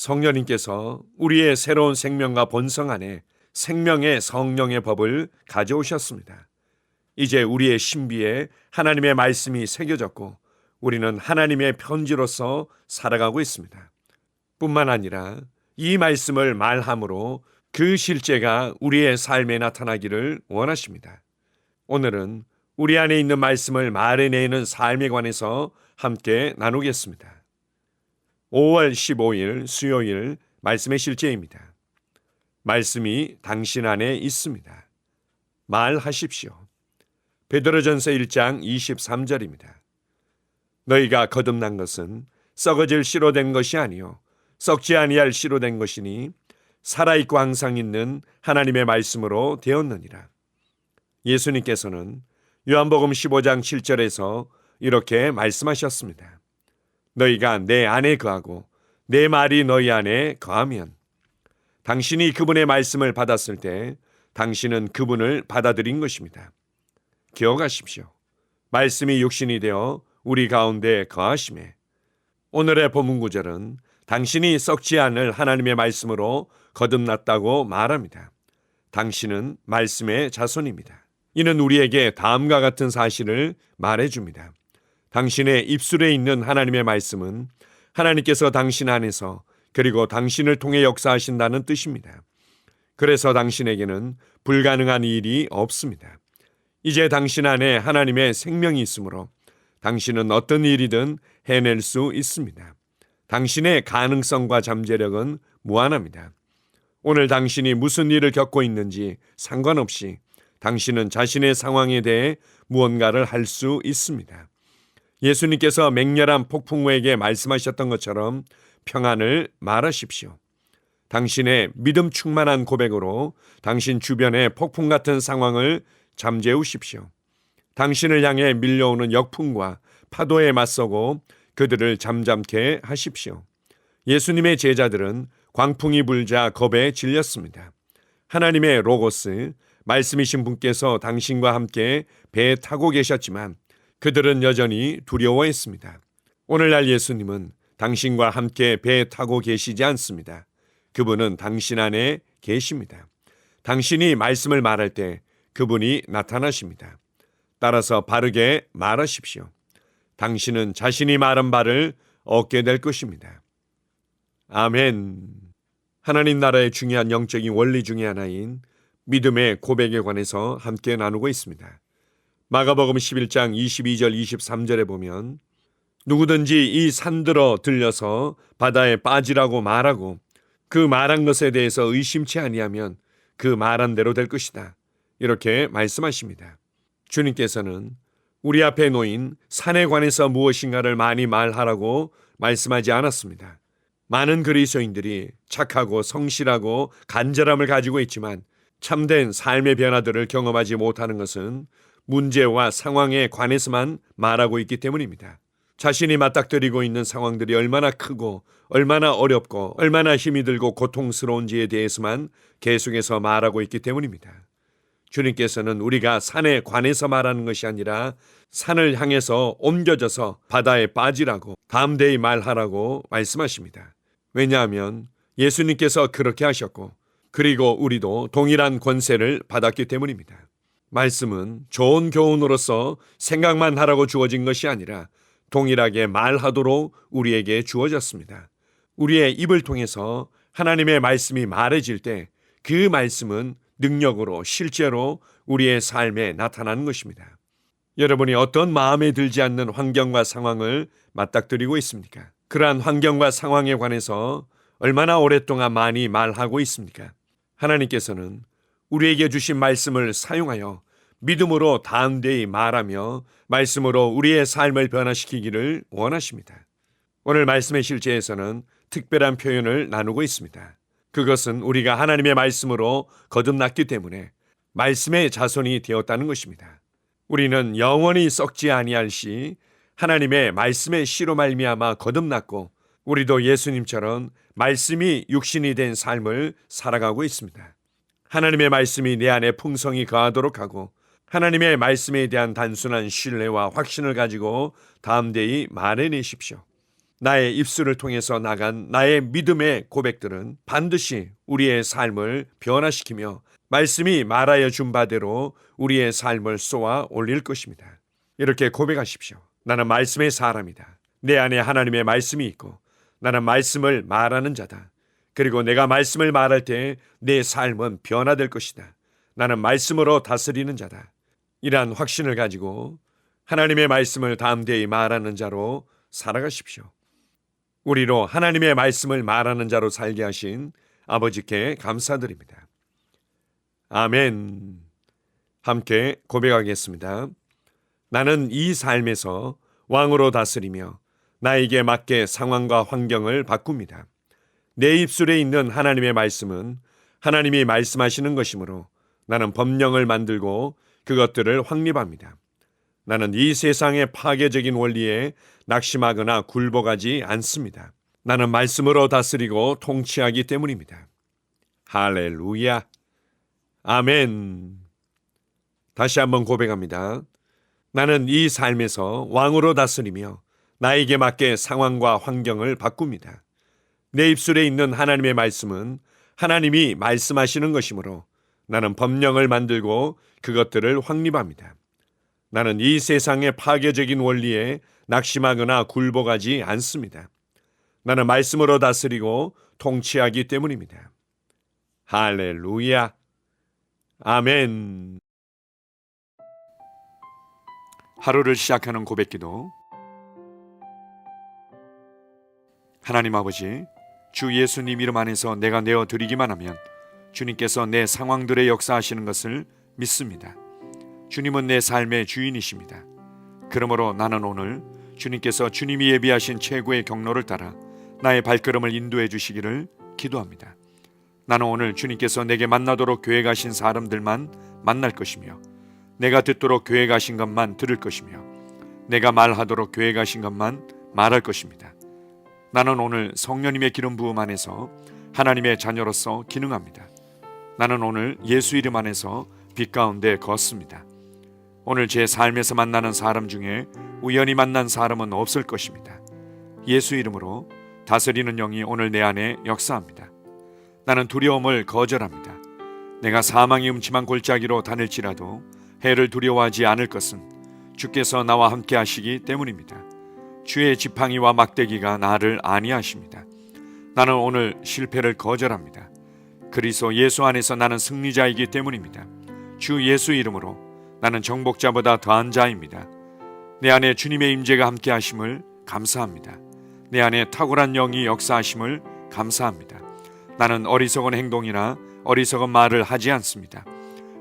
성령님께서 우리의 새로운 생명과 본성 안에 생명의 성령의 법을 가져오셨습니다. 이제 우리의 신비에 하나님의 말씀이 새겨졌고 우리는 하나님의 편지로서 살아가고 있습니다. 뿐만 아니라 이 말씀을 말함으로 그 실제가 우리의 삶에 나타나기를 원하십니다. 오늘은 우리 안에 있는 말씀을 말해내는 삶에 관해서 함께 나누겠습니다. 5월 15일 수요일 말씀의 실제입니다. 말씀이 당신 안에 있습니다. 말하십시오. 베드로전서 1장 23절입니다. 너희가 거듭난 것은 썩어질 씨로 된 것이 아니요 썩지 아니할 씨로 된 것이니 살아 있고 항상 있는 하나님의 말씀으로 되었느니라. 예수님께서는 요한복음 15장 7절에서 이렇게 말씀하셨습니다. 너희가 내 안에 거하고 내 말이 너희 안에 거하면 당신이 그분의 말씀을 받았을 때 당신은 그분을 받아들인 것입니다. 기억하십시오. 말씀이 육신이 되어 우리 가운데 거하심에 오늘의 본문 구절은 당신이 썩지 않을 하나님의 말씀으로 거듭났다고 말합니다. 당신은 말씀의 자손입니다. 이는 우리에게 다음과 같은 사실을 말해 줍니다. 당신의 입술에 있는 하나님의 말씀은 하나님께서 당신 안에서 그리고 당신을 통해 역사하신다는 뜻입니다. 그래서 당신에게는 불가능한 일이 없습니다. 이제 당신 안에 하나님의 생명이 있으므로 당신은 어떤 일이든 해낼 수 있습니다. 당신의 가능성과 잠재력은 무한합니다. 오늘 당신이 무슨 일을 겪고 있는지 상관없이 당신은 자신의 상황에 대해 무언가를 할 수 있습니다. 예수님께서 맹렬한 폭풍우에게 말씀하셨던 것처럼 평안을 말하십시오. 당신의 믿음 충만한 고백으로 당신 주변의 폭풍 같은 상황을 잠재우십시오. 당신을 향해 밀려오는 역풍과 파도에 맞서고 그들을 잠잠케 하십시오. 예수님의 제자들은 광풍이 불자 겁에 질렸습니다. 하나님의 로고스, 말씀이신 분께서 당신과 함께 배에 타고 계셨지만 그들은 여전히 두려워했습니다. 오늘날 예수님은 당신과 함께 배에 타고 계시지 않습니다. 그분은 당신 안에 계십니다. 당신이 말씀을 말할 때 그분이 나타나십니다. 따라서 바르게 말하십시오. 당신은 자신이 말한 바를 얻게 될 것입니다. 아멘. 하나님 나라의 중요한 영적인 원리 중의 하나인 믿음의 고백에 관해서 함께 나누고 있습니다. 마가복음 11장 22절 23절에 보면 누구든지 이 산들어 들려서 바다에 빠지라고 말하고 그 말한 것에 대해서 의심치 아니하면 그 말한 대로 될 것이다. 이렇게 말씀하십니다. 주님께서는 우리 앞에 놓인 산에 관해서 무엇인가를 많이 말하라고 말씀하지 않았습니다. 많은 그리스도인들이 착하고 성실하고 간절함을 가지고 있지만 참된 삶의 변화들을 경험하지 못하는 것은 문제와 상황에 관해서만 말하고 있기 때문입니다. 자신이 맞닥뜨리고 있는 상황들이 얼마나 크고 얼마나 어렵고 얼마나 힘이 들고 고통스러운지에 대해서만 계속해서 말하고 있기 때문입니다. 주님께서는 우리가 산에 관해서 말하는 것이 아니라 산을 향해서 옮겨져서 바다에 빠지라고 담대히 말하라고 말씀하십니다. 왜냐하면 예수님께서 그렇게 하셨고 그리고 우리도 동일한 권세를 받았기 때문입니다. 말씀은 좋은 교훈으로서 생각만 하라고 주어진 것이 아니라 동일하게 말하도록 우리에게 주어졌습니다. 우리의 입을 통해서 하나님의 말씀이 말해질 때 그 말씀은 능력으로 실제로 우리의 삶에 나타나는 것입니다. 여러분이 어떤 마음에 들지 않는 환경과 상황을 맞닥뜨리고 있습니까? 그러한 환경과 상황에 관해서 얼마나 오랫동안 많이 말하고 있습니까? 하나님께서는 우리에게 주신 말씀을 사용하여 믿음으로 담대히 말하며 말씀으로 우리의 삶을 변화시키기를 원하십니다. 오늘 말씀의 실제에서는 특별한 표현을 나누고 있습니다. 그것은 우리가 하나님의 말씀으로 거듭났기 때문에 말씀의 자손이 되었다는 것입니다. 우리는 영원히 썩지 아니할 시 하나님의 말씀의 씨로 말미암아 거듭났고 우리도 예수님처럼 말씀이 육신이 된 삶을 살아가고 있습니다. 하나님의 말씀이 내 안에 풍성히 거하도록 하고 하나님의 말씀에 대한 단순한 신뢰와 확신을 가지고 담대히 말해내십시오. 나의 입술을 통해서 나간 나의 믿음의 고백들은 반드시 우리의 삶을 변화시키며 말씀이 말하여 준 바대로 우리의 삶을 쏘아 올릴 것입니다. 이렇게 고백하십시오. 나는 말씀의 사람이다. 내 안에 하나님의 말씀이 있고 나는 말씀을 말하는 자다. 그리고 내가 말씀을 말할 때 내 삶은 변화될 것이다. 나는 말씀으로 다스리는 자다. 이러한 확신을 가지고 하나님의 말씀을 담대히 말하는 자로 살아가십시오. 우리로 하나님의 말씀을 말하는 자로 살게 하신 아버지께 감사드립니다. 아멘. 함께 고백하겠습니다. 나는 이 삶에서 왕으로 다스리며 나에게 맞게 상황과 환경을 바꿉니다. 내 입술에 있는 하나님의 말씀은 하나님이 말씀하시는 것이므로 나는 법령을 만들고 그것들을 확립합니다. 나는 이 세상의 파괴적인 원리에 낙심하거나 굴복하지 않습니다. 나는 말씀으로 다스리고 통치하기 때문입니다. 할렐루야. 아멘. 다시 한번 고백합니다. 나는 이 삶에서 왕으로 다스리며 나에게 맞게 상황과 환경을 바꿉니다. 내 입술에 있는 하나님의 말씀은 하나님이 말씀하시는 것이므로 나는 법령을 만들고 그것들을 확립합니다. 나는 이 세상의 파괴적인 원리에 낙심하거나 굴복하지 않습니다. 나는 말씀으로 다스리고 통치하기 때문입니다. 할렐루야. 아멘. 하루를 시작하는 고백기도 하나님 아버지, 주 예수님 이름 안에서 내가 내어 드리기만 하면 주님께서 내 상황들의 역사하시는 것을 믿습니다. 주님은 내 삶의 주인이십니다. 그러므로 나는 오늘 주님께서 주님이 예비하신 최고의 경로를 따라 나의 발걸음을 인도해 주시기를 기도합니다. 나는 오늘 주님께서 내게 만나도록 계획하신 사람들만 만날 것이며 내가 듣도록 계획하신 것만 들을 것이며 내가 말하도록 계획하신 것만 말할 것입니다. 나는 오늘 성령님의 기름 부음 안에서 하나님의 자녀로서 기능합니다. 나는 오늘 예수 이름 안에서 빛 가운데 걷습니다. 오늘 제 삶에서 만나는 사람 중에 우연히 만난 사람은 없을 것입니다. 예수 이름으로 다스리는 영이 오늘 내 안에 역사합니다. 나는 두려움을 거절합니다. 내가 사망의 음침한 골짜기로 다닐지라도 해를 두려워하지 않을 것은 주께서 나와 함께 하시기 때문입니다. 주의 지팡이와 막대기가 나를 안위하십니다. 나는 오늘 실패를 거절합니다. 그리스도 예수 안에서 나는 승리자이기 때문입니다. 주 예수 이름으로 나는 정복자보다 더한 자입니다. 내 안에 주님의 임재가 함께 하심을 감사합니다. 내 안에 탁월한 영이 역사하심을 감사합니다. 나는 어리석은 행동이나 어리석은 말을 하지 않습니다.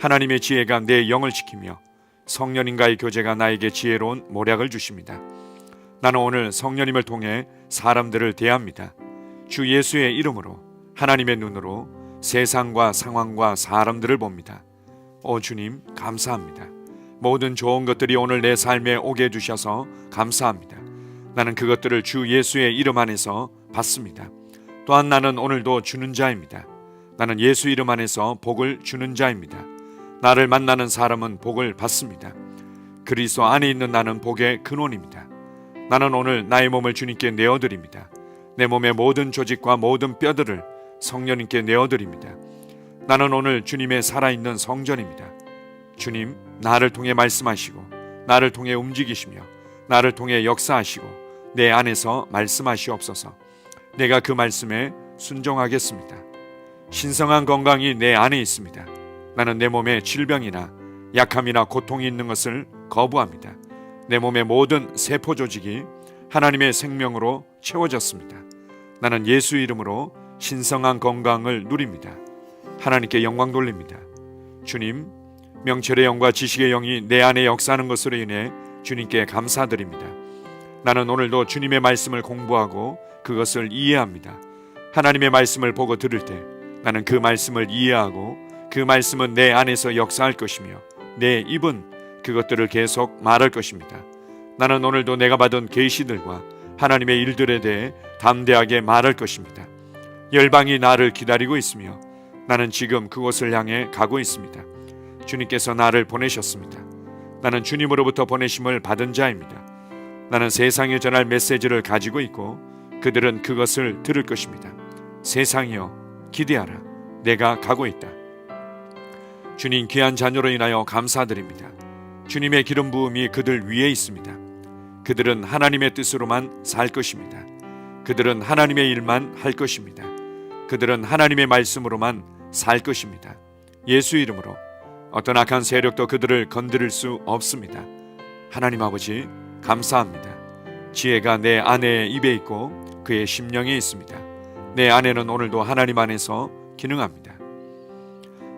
하나님의 지혜가 내 영을 지키며 성령님과의 교제가 나에게 지혜로운 모략을 주십니다. 나는 오늘 성령님을 통해 사람들을 대합니다. 주 예수의 이름으로 하나님의 눈으로 세상과 상황과 사람들을 봅니다. 오 주님 감사합니다. 모든 좋은 것들이 오늘 내 삶에 오게 해주셔서 감사합니다. 나는 그것들을 주 예수의 이름 안에서 받습니다. 또한 나는 오늘도 주는 자입니다. 나는 예수 이름 안에서 복을 주는 자입니다. 나를 만나는 사람은 복을 받습니다. 그리스도 안에 있는 나는 복의 근원입니다. 나는 오늘 나의 몸을 주님께 내어드립니다. 내 몸의 모든 조직과 모든 뼈들을 성령님께 내어드립니다. 나는 오늘 주님의 살아있는 성전입니다. 주님, 나를 통해 말씀하시고, 나를 통해 움직이시며, 나를 통해 역사하시고, 내 안에서 말씀하시옵소서. 내가 그 말씀에 순종하겠습니다. 신성한 건강이 내 안에 있습니다. 나는 내 몸에 질병이나 약함이나 고통이 있는 것을 거부합니다. 내 몸의 모든 세포 조직이 하나님의 생명으로 채워졌습니다. 나는 예수 이름으로 신성한 건강을 누립니다. 하나님께 영광 돌립니다. 주님, 명철의 영과 지식의 영이 내 안에 역사하는 것으로 인해 주님께 감사드립니다. 나는 오늘도 주님의 말씀을 공부하고 그것을 이해합니다. 하나님의 말씀을 보고 들을 때 나는 그 말씀을 이해하고 그 말씀은 내 안에서 역사할 것이며 내 입은 그것들을 계속 말할 것입니다. 나는 오늘도 내가 받은 계시들과 하나님의 일들에 대해 담대하게 말할 것입니다. 열방이 나를 기다리고 있으며 나는 지금 그곳을 향해 가고 있습니다. 주님께서 나를 보내셨습니다. 나는 주님으로부터 보내심을 받은 자입니다. 나는 세상에 전할 메시지를 가지고 있고 그들은 그것을 들을 것입니다. 세상이여 기대하라. 내가 가고 있다. 주님 귀한 자녀로 인하여 감사드립니다. 주님의 기름 부음이 그들 위에 있습니다. 그들은 하나님의 뜻으로만 살 것입니다. 그들은 하나님의 일만 할 것입니다. 그들은 하나님의 말씀으로만 살 것입니다. 예수 이름으로 어떤 악한 세력도 그들을 건드릴 수 없습니다. 하나님 아버지 감사합니다. 지혜가 내 아내의 입에 있고 그의 심령에 있습니다. 내 아내는 오늘도 하나님 안에서 기능합니다.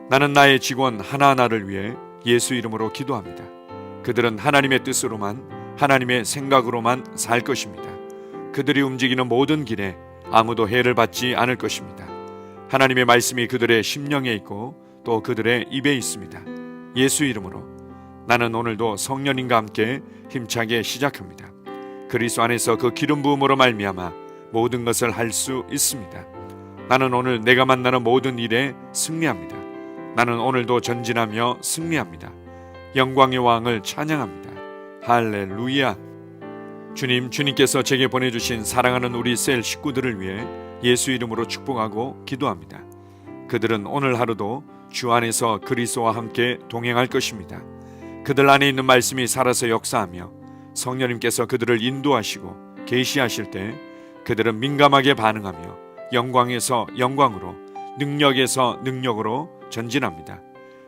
나는 나의 직원 하나하나를 위해 예수 이름으로 기도합니다. 그들은 하나님의 뜻으로만 하나님의 생각으로만 살 것입니다. 그들이 움직이는 모든 길에 아무도 해를 받지 않을 것입니다. 하나님의 말씀이 그들의 심령에 있고 또 그들의 입에 있습니다. 예수 이름으로 나는 오늘도 성령님과 함께 힘차게 시작합니다. 그리스도 안에서 그 기름 부음으로 말미암아 모든 것을 할 수 있습니다. 나는 오늘 내가 만나는 모든 일에 승리합니다. 나는 오늘도 전진하며 승리합니다. 영광의 왕을 찬양합니다. 할렐루야. 주님, 주님께서 제게 보내주신 사랑하는 우리 셀 식구들을 위해 예수 이름으로 축복하고 기도합니다. 그들은 오늘 하루도 주 안에서 그리스도와 함께 동행할 것입니다. 그들 안에 있는 말씀이 살아서 역사하며 성령님께서 그들을 인도하시고 계시하실 때 그들은 민감하게 반응하며 영광에서 영광으로 능력에서 능력으로 전진합니다.